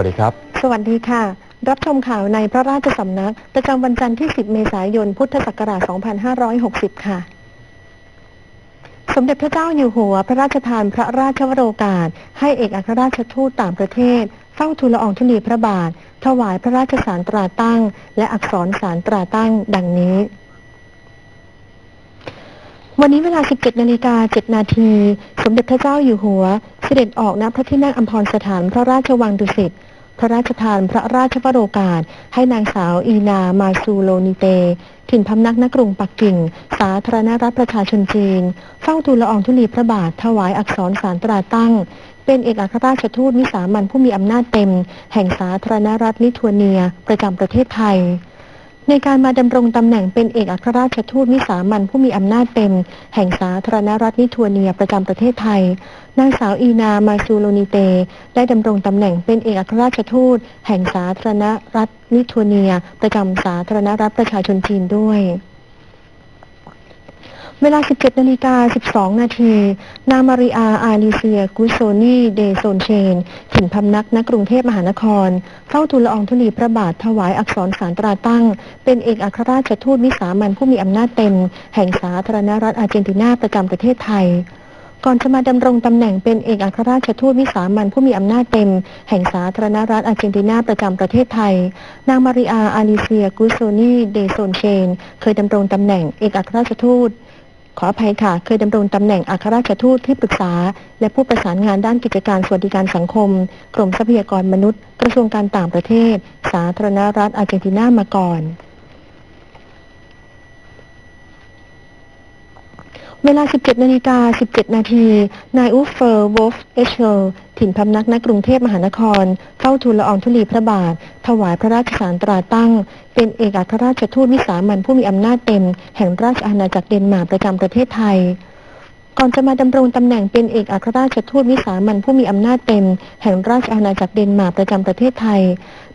สวัสดีครับ สวัสดีค่ะ รับชมข่าวในพระราชสำนัก ประจำวันจันทร์ที่ 10 เมษายน พุทธศักราช 2560 ค่ะ สมเด็จพระเจ้าอยู่หัว พระราชทานพระราชวโรกาส ให้เอกอัครราชทูตต่างประเทศ เฝ้าทูลละอองธุลีพระบาท ถวายพระราชสารตราตั้ง และอักษรสารตราตั้ง ดังนี้วันนี้เวลา 17 นาฬิกา 7 นาที สมเด็จพระเจ้าอยู่หัว เสด็จออกณพระที่นั่งอัมพรสถานพระราชวังดุสิต พระราชทานพระราชวโรกาส ให้นางสาวอีนามาซูโลนิเต ถิ่นพำนักนกรุงปักกิ่ง สาธารณรัฐประชาชนจีน เฝ้าทูลละอองธุลีพระบาทถวายอักษรสารตราตั้ง เป็นเอกอัครราชทูตวิสามันผู้มีอำนาจเต็ม แห่งสาธารณรัฐลิทัวเนีย ประจำประเทศไทย ในการมาดำรงตำแหน่งเป็นเอกอัครราชทูตวิสามันผู้มีอำนาจเต็ม แห่งสาธารณรัฐนิทัวเนียประจำประเทศไทย นางสาวอีนามาซูโลนิเต ได้ดำรงตำแหน่งเป็นเอกอัครราชทูต แห่งสาธารณรัฐนิทัวเนีย ประจำสาธารณรัฐประชาชนจีนด้วย เวลา 17นาฬิกา12 นาที นางมาริอาอาลิเซียกุโซนีเดโซนเชนถิ่นพำนักณกรุงเทพมหานครเฝ้าทูลละอองธุลีพระบาทถวายอักษรสารตราตั้ง เป็นเอกอัครราชทูตวิสามันผู้มีอำนาจเต็ม แห่งสาธารณรัฐอาร์เจนตินาประจำประเทศไทยก่อนจะมาดำรงตำแหน่งเป็นเอกอัครราชทูตวิสามันผู้มีอำนาจเต็ม แห่งสาธารณรัฐอาร์เจนตินาประจำประเทศไทย นางมาริอาอาลิเซียกุโซนีเดโซนเชน เคยดำรงตำแหน่งเอกอัครราชทูต ขออภัยค่ะ เคยดำรงตำแหน่งอัครราชทูตที่ปรึกษา และผู้ประสานงานด้านกิจการสวัสดิการสังคม กรมทรัพยากรมนุษย์ กระทรวงการต่างประเทศ สาธารณรัฐอาร์เจนตินามาก่อน เวลา 17นาฬิกา17 นาที นายอูฟเฟอร์วอฟเอเชล ถิ่นพำนักณกรุงเทพมหานคร เฝ้าทูลละอองธุลีพระบาท ถวายพระราชสารตราตั้ง เป็นเอกอัครราชทูตวิสามันผู้มีอำนาจเต็ม แห่งราชอาณาจักรเดนมาร์กประจำประเทศไทย ก่อนจะมาดำรงตำแหน่งเป็นเอกอัครราชทูตวิสามันผู้มีอำนาจเต็ม แห่งราชอาณาจักรเดนมาร์กประจำประเทศไทย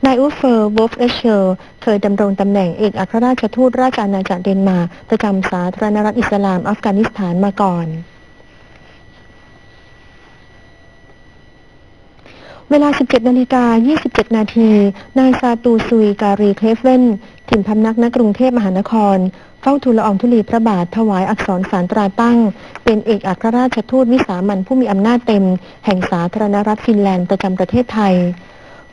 นายอูฟเฟอร์วอฟเอเชลเคยดำรงตำแหน่งเอกอัครราชทูตราชอาณาจักรเดนมาร์กประจำสาธารณรัฐอิสลามอัฟกานิสถานมาก่อน เวลา 17 นาฬิกา 27 นาที นายซาตูซุยการีเคลฟเวนถิ่นพำนักณกรุงเทพมหานคร เฝ้าทูลละอองธุลีพระบาทถวายอักษรสารตราตั้ง เป็นเอกอัครราชทูตวิสามันผู้มีอำนาจเต็ม แห่งสาธารณรัฐฟินแลนด์ประจำประเทศไทย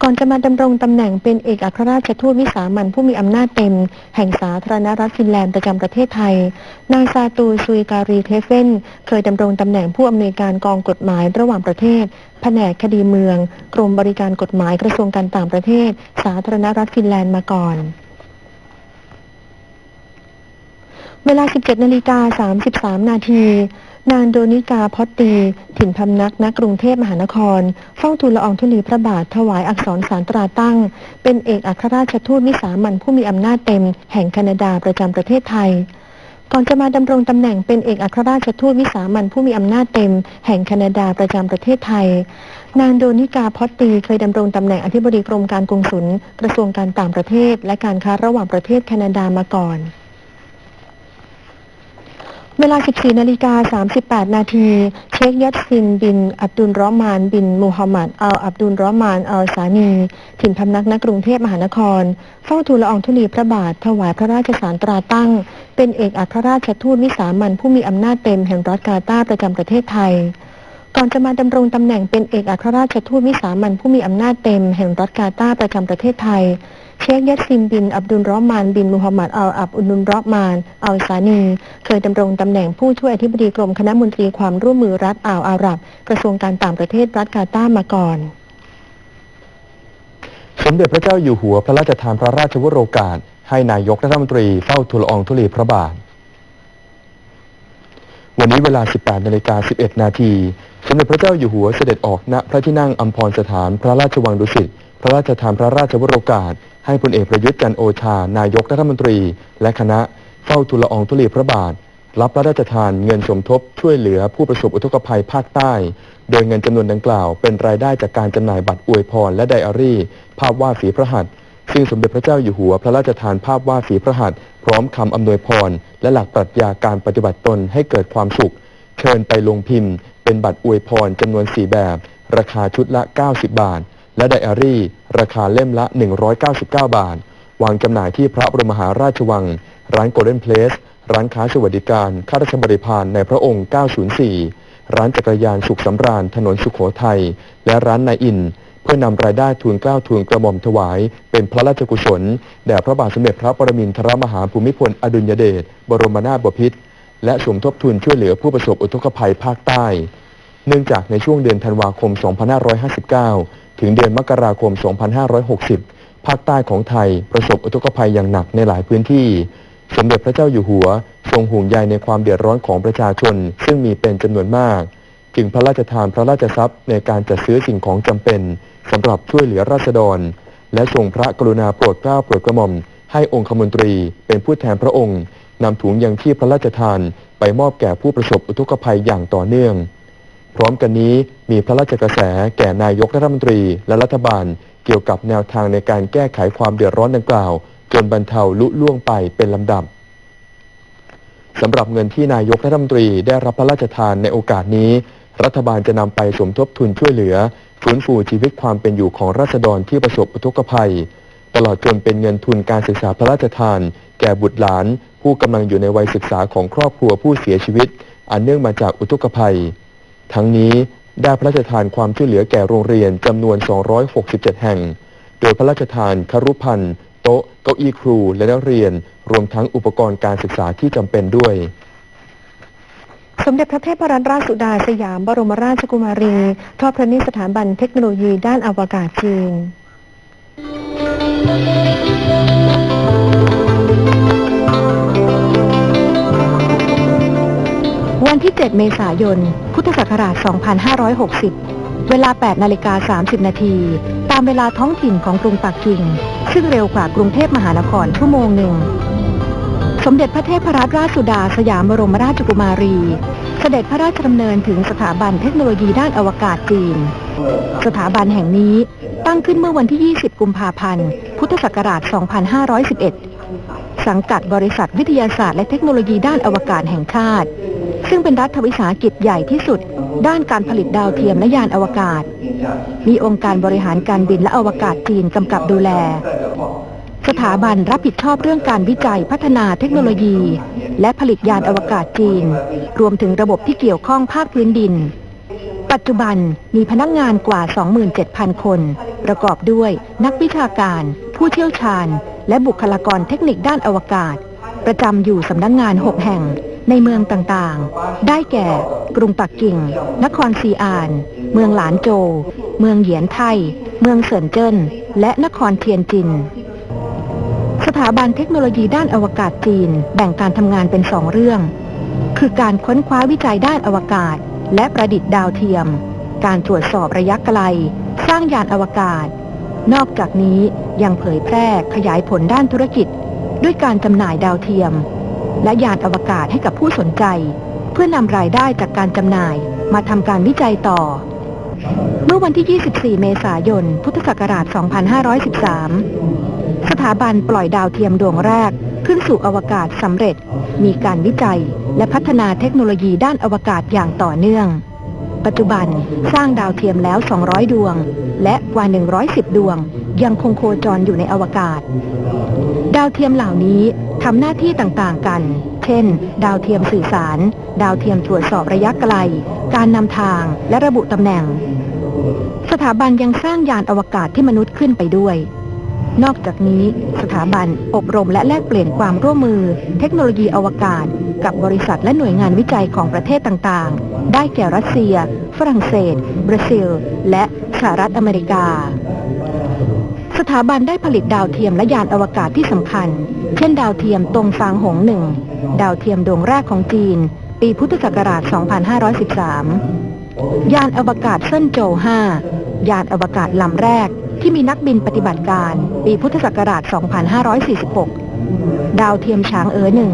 ก่อนจะมาดำรงตำแหน่งเป็นเอกอัครราชทูตวิสามันผู้มีอำนาจเต็ม แห่งสาธารณรัฐฟินแลนด์ประจำประเทศไทย นายซาตูซุยการีเคลฟเวนเคยดำรงตำแหน่งผู้อำนวยการกองกฎหมายระหว่างประเทศ แผนกคดีเมือง กรมบริการกฎหมายกระทรวงการต่างประเทศ สาธารณรัฐฟินแลนด์มาก่อนเวลา 17 นาฬิกา 33 นาที นางโดนิกาพอตตี ถิ่นพำนักณกรุงเทพมหานครเฝ้าทูลละอองธุลีพระบาทถวายอักษรสารตราตั้ง เป็นเอกอัครราชทูตวิสามันผู้มีอำนาจเต็ม แห่งแคนาดาประจำประเทศไทย ก่อนจะมาดำรงตำแหน่งเป็นเอกอัครราชทูตวิสามันผู้มีอำนาจเต็ม แห่งแคนาดาประจำประเทศไทย นางโดนิกาพอตตีเคยดำรงตำแหน่งอธิบดีกรมการกงสุลกระทรวงการต่างประเทศ และการค้าระหว่างประเทศแคนาดามาก่อน เวลา 14 นาฬิกา 38 นาที เชคยัตซิน บิน อับดุลรอมาน บิน มูฮัมหมัด อัล อับดุลรอมาน อัลซานี ถิ่นพำนักณกรุงเทพมหานคร เฝ้าทูลละอองธุลีพระบาท ถวายพระราชสารตราตั้ง เป็นเอกอัครราชทูตวิสามันผู้มีอำนาจเต็มแห่งรัฐกาตาร์ประจำประเทศไทย ก่อนจะมาดำรงตำแหน่งเป็นเอกอัครราชทูตวิสามันผู้มีอำนาจเต็มแห่งรัฐกาตาร์ประจำประเทศไทย เชคยัตซินบิน อับดุลรอมาน บินมูฮัมหมัดอัลอับอุลนุลรอมาน อัลซานี เคยดำรงตำแหน่งผู้ช่วยอธิบดีกรมคณะมนตรีความร่วมมือรัฐอ่าวอาหรับ กระทรวงการต่างประเทศรัฐกาตาร์มาก่อนสมเด็จพระเจ้าอยู่หัวพระราชทานพระราชวโรกาส ให้นายกรัฐมนตรีเฝ้าทูลอองธุลีพระบาท วันนี้เวลา 18นาฬิกา11 นาที สมเด็จพระเจ้าอยู่หัวเสด็จออกณพระที่นั่งอัมพรสถานพระราชวังดุสิต พระราชทานพระราชวโรกาส ให้พลเอกประยุทธ์จันโอชา นายกรัฐมนตรี และคณะเฝ้าทูลอองธุลีพระบาท รับพระราชทานเงินสมทบช่วยเหลือผู้ประสบอุทกภัยภาคใต้ โดยเงินจำนวนดังกล่าว เป็นรายได้จากการจำหน่ายบัตรอวยพรและไดอารี่ ภาพวาดฝีพระหัตถ์ซึ่งสมเด็จพระเจ้าอยู่หัวพระราชทานภาพวาดฝีพระหัตถ์พร้อมคำอำนวยพร และหลักปรัชญาการปฏิบัติตนให้เกิดความสุข เชิญไปลงพิมพ์ เป็นบัตรอวยพรจำนวน 4 แบบ ราคาชุดละ 90 บาท และไดอารี่ ราคาเล่มละ 199 บาท วางจำหน่ายที่พระบรมมหาราชวัง ร้านโกลเด้นเพลส ร้านค้าสวัสดิการ ข้าราชบริพารในพระองค์ 904 ร้านจักรยานสุขสำราญถนนสุขโขทัย และร้านนายอิน เพื่อนำรายได้ทูลเกล้าทูลกระหม่อมถวาย เป็นพระราชกุศล แด่พระบาทสมเด็จพระปรมินทรมหาภูมิพลอดุลยเดช บรมนาถบพิตร และสมทบทุนช่วยเหลือผู้ประสบอุทกภัยภาคใต้ เนื่องจากในช่วงเดือนธันวาคม 2559 ถึงเดือนมกราคม 2560 ภาคใต้ของไทยประสบอุทกภัยอย่างหนักในหลายพื้นที่ สมเด็จพระเจ้าอยู่หัว ทรงห่วงใยในความเดือดร้อนของประชาชน ซึ่งมีเป็นจำนวนมาก จึงพระราชทานพระราชทรัพย์ในการจัดซื้อสิ่งของจำเป็นสำหรับช่วยเหลือราษฎร และทรงพระกรุณาโปรดเกล้าโปรดกระหม่อม ให้องคมนตรีเป็นผู้แทนพระองค์นำถุงยังชีพพระราชทานไปมอบแก่ผู้ประสบอุทกภัยอย่างต่อเนื่อง พร้อมกันนี้มีพระราชกระแสแก่นายกรัฐมนตรีและรัฐบาล เกี่ยวกับแนวทางในการแก้ไขความเดือดร้อนดังกล่าว จนบรรเทาลุล่วงไปเป็นลำดับสำหรับเงินที่นายกรัฐมนตรีได้รับพระราชทานในโอกาสนี้ รัฐบาลจะนำไปสมทบทุนช่วยเหลือฟื้นฟูชีวิตความเป็นอยู่ของราษฎรที่ประสบอุทกภัย ตลอดจนเป็นเงินทุนการศึกษาพระราชทาน แก่บุตรหลาน ผู้กำลังอยู่ในวัยศึกษาของครอบครัวผู้เสียชีวิต อันเนื่องมาจากอุทกภัย ทั้งนี้ได้พระราชทานความช่วยเหลือแก่โรงเรียนจำนวน 267 แห่ง โดยพระราชทานครุพันธ์โต๊ะ เก้าอี้ครู และนักเรียน รวมทั้งอุปกรณ์การศึกษาที่จำเป็นด้วย สมเด็จพระเทพรัตนราชสุดาสยามบรมราชกุมารี ทอดพระเนตรสถาบันเทคโนโลยีด้านอวกาศจีนวันที่ 7 เมษายน พุทธศักราช 2560 เวลา 8 นาฬิกา 30 นาที ตามเวลาท้องถิ่นของกรุงปักกิ่ง ซึ่งเร็วกว่ากรุงเทพมหานครชั่วโมงหนึ่ง สมเด็จพระเทพรัตนราชสุดาสยามบรมราชกุมารี เสด็จพระราชดำเนินถึงสถาบันเทคโนโลยีด้านอวกาศจีน สถาบันแห่งนี้ตั้งขึ้นเมื่อวันที่ 20 กุมภาพันธ์ พุทธศักราช 2511 สังกัดบริษัทวิทยาศาสตร์และเทคโนโลยีด้านอวกาศแห่งชาติ ซึ่งเป็นรัฐวิสาหกิจใหญ่ที่สุด ด้านการผลิตดาวเทียมและยานอวกาศ มีองค์การบริหารการบินและอวกาศจีนกำกับดูแล สถาบันรับผิดชอบเรื่องการวิจัยพัฒนาเทคโนโลยี และผลิตยานอวกาศจีน รวมถึงระบบที่เกี่ยวข้องภาคพื้นดิน ปัจจุบันมีพนักงานกว่า 27,000 คน ประกอบด้วยนักวิชาการ ผู้เชี่ยวชาญ และบุคลากรเทคนิคด้านอวกาศ ประจำอยู่สำนักงงาน 6 แห่ง ในเมืองต่างๆ ได้แก่ กรุงปักกิ่ง นครซีอาน เมืองหลานโจวเมืองเหยียนไท เมืองเซินเจิ้น และนครเทียนจิน สถาบันเทคโนโลยีด้านอวกาศจีน แบ่งการทำงานเป็นสองเรื่อง คือการค้นคว้าวิจัยด้านอวกาศ และประดิษฐ์ดาวเทียม การตรวจสอบระยะไกล สร้างยานอวกาศ นอกจากนี้ยังเผยแพร่ขยายผลด้านธุรกิจ ด้วยการจำหน่ายดาวเทียม และยานอวกาศให้กับผู้สนใจ เพื่อนำรายได้จากการจำหน่ายมาทำการวิจัยต่อ เมื่อวันที่ 24 เมษายน พุทธศักราช 2513 สถาบันปล่อยดาวเทียมดวงแรกขึ้นสู่อวกาศสำเร็จ มีการวิจัยและพัฒนาเทคโนโลยีด้านอวกาศอย่างต่อเนื่อง ปัจจุบันสร้างดาวเทียมแล้ว 200 ดวง และกว่า 110 ดวง ยังคงโคจรอยู่ในอวกาศ ดาวเทียมเหล่านี้ทำหน้าที่ต่างๆกัน เช่น ดาวเทียมสื่อสาร ดาวเทียมตรวจสอบระยะไกล การนำทางและระบุตำแหน่ง สถาบันยังสร้างยานอวกาศที่มนุษย์ขึ้นไปด้วย นอกจากนี้สถาบันอบรมและแลกเปลี่ยนความร่วมมือ เทคโนโลยีอวกาศ กับบริษัทและหน่วยงานวิจัยของประเทศต่างๆ ได้แก่รัสเซีย ฝรั่งเศส บราซิล และสหรัฐอเมริกา สถาบันได้ผลิตดาวเทียมและยานอวกาศที่สำคัญ เช่นดาวเทียมตรงฟางหงหนึ่ง ดาวเทียมดวงแรกของจีน ปีพุทธศักราช 2513 ยานอวกาศเซินโจว5ยานอวกาศลำแรกที่มีนักบินปฏิบัติการ ปีพุทธศักราช 2546 ดาวเทียมช้างเอ๋อหนึ่ง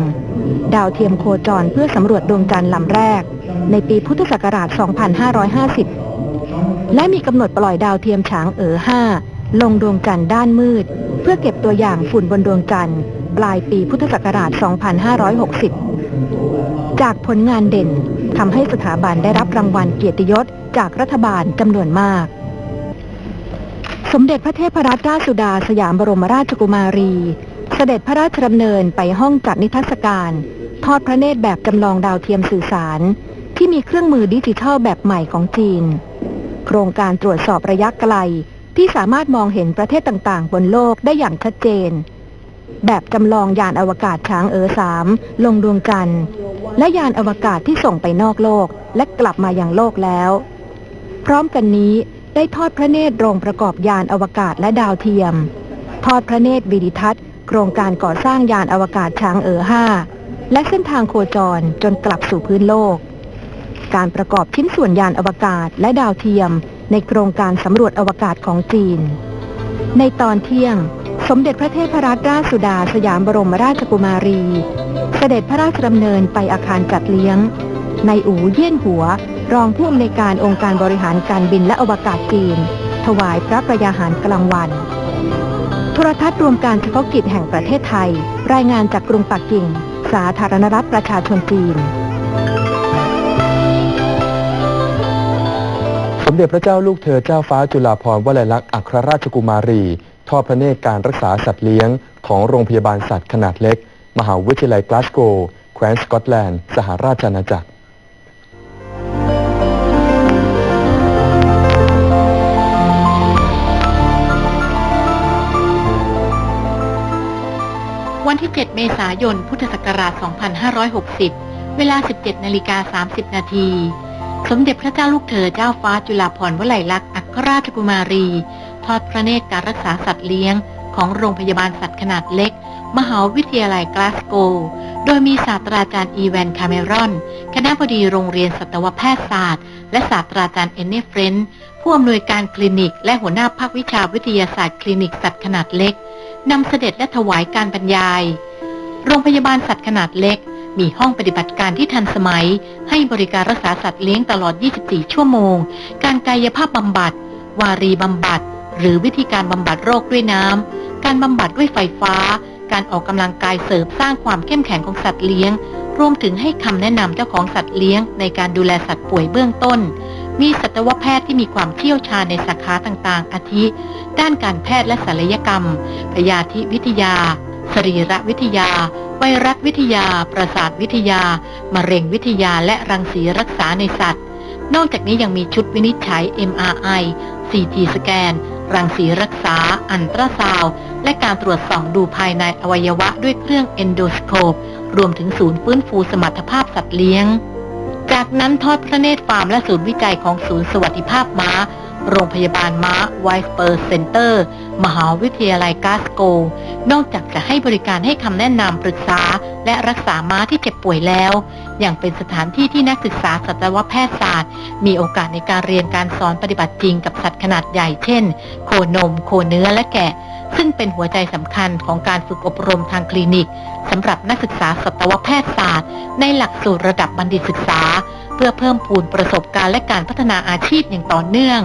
ดาวเทียมโคจรเพื่อสำรวจดวงจันทร์ลำแรก ในปีพุทธศักราช 2550 และมีกำหนดปล่อยดาวเทียมช้างเอ๋อ5 ลงดวงจันทร์ด้านมืด เพื่อเก็บตัวอย่างฝุ่นบนดวงจันทร์ ปลายปีพุทธศักราช 2560 จากผลงานเด่นทำให้สถาบันได้รับรางวัลเกียรติยศจากรัฐบาลจำนวนมาก สมเด็จพระเทพรัตนราชสุดาสยามบรมราชกุมารี เสด็จพระราชดำเนินไปห้องจัดนิทรรศการ ทอดพระเนตรแบบจำลองดาวเทียมสื่อสาร ที่มีเครื่องมือดิจิทัลแบบใหม่ของจีน โครงการตรวจสอบระยะไกล ที่สามารถมองเห็นประเทศต่างๆ บนโลกได้อย่างชัดเจน แบบจำลองยานอวกาศช้างเอ๋อสามลงดวงจันทร์ และยานอวกาศที่ส่งไปนอกโลกและกลับมายังโลกแล้ว พร้อมกันนี้ได้ทอดพระเนตรโรงประกอบยานอวกาศและดาวเทียม ทอดพระเนตรวิดิทัศน์ โครงการก่อสร้างยานอวกาศช้างเอ๋อห้าและเส้นทางโคจรจนกลับสู่พื้นโลก การประกอบชิ้นส่วนยานอวกาศและดาวเทียม ในโครงการสำรวจอวกาศของจีน ในตอนเที่ยง สมเด็จพระเทพรัตนราชสุดาสยามบรมราชกุมารี เสด็จพระราชดำเนินไปอาคารจัดเลี้ยง ในอู่เยี่ยนหัว รองผู้อำนวยการองค์การบริหารการบินและอวกาศจีน ถวายพระประยาหารกลางวัน โทรทัศน์รวมการเฉพาะกิจแห่งประเทศไทย รายงานจากกรุงปักกิ่ง สาธารณรัฐประชาชนจีน เด็จพระเจ้าลูกเธอเจ้าฟ้าจุฬาภรณ์วลัยลักษณ์อัครราชกุมารี ทอดพระเนตรการรักษาสัตว์เลี้ยง ของโรงพยาบาลสัตว์ขนาดเล็ก มหาวิทยาลัยกลาสโกว์แคว้นสกอตแลนด์ สหราชอาณาจักรวันที่ 7 เมษายน พุทธศักราช 2560 เวลา 17 นาฬิกา 30 นาที สมเด็จพระเจ้าลูกเธอเจ้าฟ้าจุฬาภรณ์วลัยลักษณ์อัครราชกุมารี ทอดพระเนตรการรักษาสัตว์เลี้ยง ของโรงพยาบาลสัตว์ขนาดเล็ก มหาวิทยาลัยกลาสโกว์โดยมีศาสตราจารย์อีแวนคาเมรอน คณะบดีโรงเรียนสัตวแพทยศาสตร์ และศาสตราจารย์เอนเนเฟรนท์ผู้อำนวยการคลินิก และหัวหน้าภาควิชาวิทยาศาสตร์คลินิกสัตว์ขนาดเล็กนำเสด็จและถวายการบรรยาย โรงพยาบาลสัตว์ขนาดเล็ก มีห้องปฏิบัติการที่ทันสมัย ให้บริการรักษาสัตว์เลี้ยงตลอด 24 ชั่วโมง การกายภาพบำบัด วารีบำบัด หรือวิธีการบำบัดโรคด้วยน้ำ การบำบัดด้วยไฟฟ้า การออกกำลังกายเสริมสร้างความเข้มแข็งของสัตว์เลี้ยง รวมถึงให้คำแนะนำเจ้าของสัตว์เลี้ยง ในการดูแลสัตว์ป่วยเบื้องต้น มีสัตวแพทย์ที่มีความเชี่ยวชาญในสาขาต่างๆ อาทิ ด้านการแพทย์และศัลยกรรม พยาธิวิทยา สรีรวิทยา ไวรัสวิทยา ประสาทวิทยา มะเร็งวิทยาและรังสีรักษาในสัตว์ นอกจากนี้ยังมีชุดวินิจฉัย MRI CT สแกน รังสีรักษา อันตราซาว และการตรวจส่องดูภายในอวัยวะด้วยเครื่องเอนโดสโคป รวมถึงศูนย์ฟื้นฟูสมรรถภาพสัตว์เลี้ยง จากนั้นทอดพระเนตรฟาร์มและศูนย์วิจัยของศูนย์สวัสดิภาพม้า โรงพยาบาลม้าไวส์เปอร์เซ็นเตอร์ มหาวิทยาลัยกาสโก นอกจากจะให้บริการให้คำแนะนำปรึกษา และรักษาม้าที่เจ็บป่วยแล้ว ยังเป็นสถานที่ที่นักศึกษาสัตวแพทยศาสตร์ มีโอกาสในการเรียนการสอนปฏิบัติจริงกับสัตว์ขนาดใหญ่เช่น โคนม โคเนื้อและแกะ ซึ่งเป็นหัวใจสำคัญของการฝึกอบรมทางคลินิกสำหรับนักศึกษาสัตวแพทยศาสตร์ ในหลักสูตรระดับบัณฑิตศึกษา เพื่อเพิ่มพูนประสบการณ์และการพัฒนาอาชีพอย่างต่อเนื่อง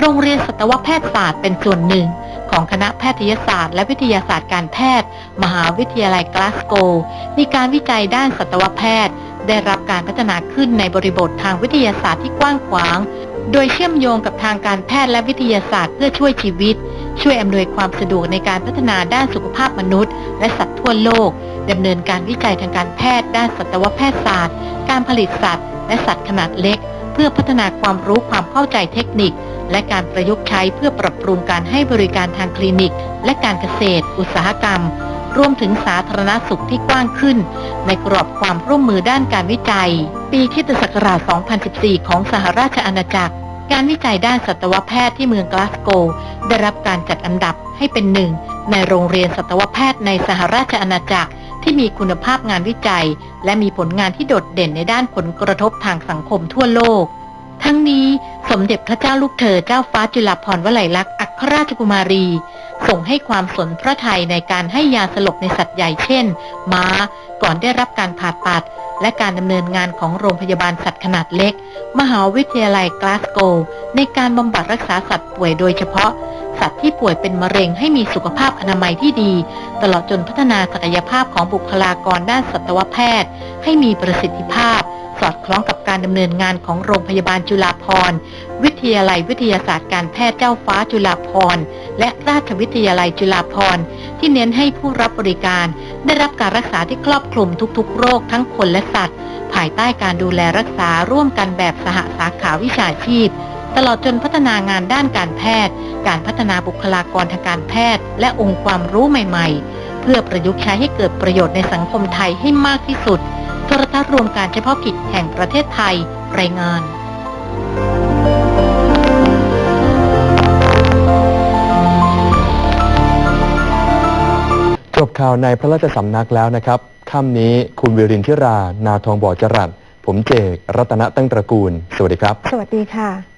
โรงเรียนสัตวแพทยศาสตร์เป็นส่วนหนึ่ง ของคณะแพทยศาสตร์และวิทยาศาสตร์การแพทย์ มหาวิทยาลัยกลาสโก มีการวิจัยด้านสัตวแพทย์ ได้รับการพัฒนาขึ้นในบริบททางวิทยาศาสตร์ที่กว้างขวาง โดยเชื่อมโยงกับทางการแพทย์และวิทยาศาสตร์เพื่อช่วยชีวิต ช่วยอำนวยความสะดวกในการพัฒนาด้านสุขภาพมนุษย์ และสัตว์ทั่วโลกดำเนินการวิจัยทางการแพทย์ ด้านสัตวแพทยศาสตร์ การผลิตสัตว์ และสัตว์ขนาดเล็ก พื่อพัฒนาความรู้ความเข้าใจเทคนิค และการประยุกต์ใช้เพื่อปรับปรุงการให้บริการทางคลินิก และการเกษตร อุตสาหกรรม รวมถึงสาธารณสุขที่กว้างขึ้น ในกรอบความร่วมมือด้านการวิจัย ปีคิตศักราช 2014 ของสหราชอาณาจักร การวิจัยด้านสัตวแพทย์ที่เมืองกลาสโกได้รับการจัดอันดับให้เป็นหนึ่งในโรงเรียนสัตวแพทย์ในสหราชอาณาจักร ที่มีคุณภาพงานวิจัย และมีผลงานที่โดดเด่นในด้านผลกระทบทางสังคมทั่วโลก ทั้งนี้สมเด็จพระเจ้าลูกเธอเจ้าฟ้าจุฬาภรณ์วลัยลักษณ์อัครราชกุมารี ส่งให้ความสนพระทัยในการให้ยาสลบในสัตว์ใหญ่เช่น ม้า ก่อนได้รับการผ่าตัด และการดำเนินงานของโรงพยาบาลสัตว์ขนาดเล็ก มหาวิทยาลัยกลาสโกว์ในการบำบัดรักษาสัตว์ป่วยโดยเฉพาะสัตว์ที่ป่วยเป็นมะเร็งให้มีสุขภาพอนามัยที่ดี ตลอดจนพัฒนาศักยภาพของบุคลากรด้านสัตวแพทย์ ให้มีประสิทธิภาพ สอดคล้องกับการดำเนินงานของโรงพยาบาลจุฬาภรณ์วิทยาลัยวิทยาศาสตร์การแพทย์เจ้าฟ้าจุฬาภรณ์และราชวิทยาลัยจุฬาภรณ์ที่เน้นให้ผู้รับบริการ ได้รับการรักษาที่ครอบคลุมทุกๆ โรคทั้งคนและสัตว์ ภายใต้การดูแลรักษาร่วมกันแบบสหสาขาวิชาชีพ ตลอดจนพัฒนางานด้านการแพทย์ การพัฒนาบุคลากรทางการแพทย์ และองค์ความรู้ใหม่ ๆ เพื่อประยุกต์ใช้ให้เกิดประโยชน์ในสังคมไทยให้มากที่สุดโทรทัศน์รวมการเฉพาะกิจแห่งประเทศไทย รายงานจบข่าวในพระราชสำนักแล้วนะครับ ค่ำนี้คุณวิรินทิรา นาทองบ่อจรัสผมเจก รัตนตั้งตระกูล สวัสดีครับ สวัสดีค่ะ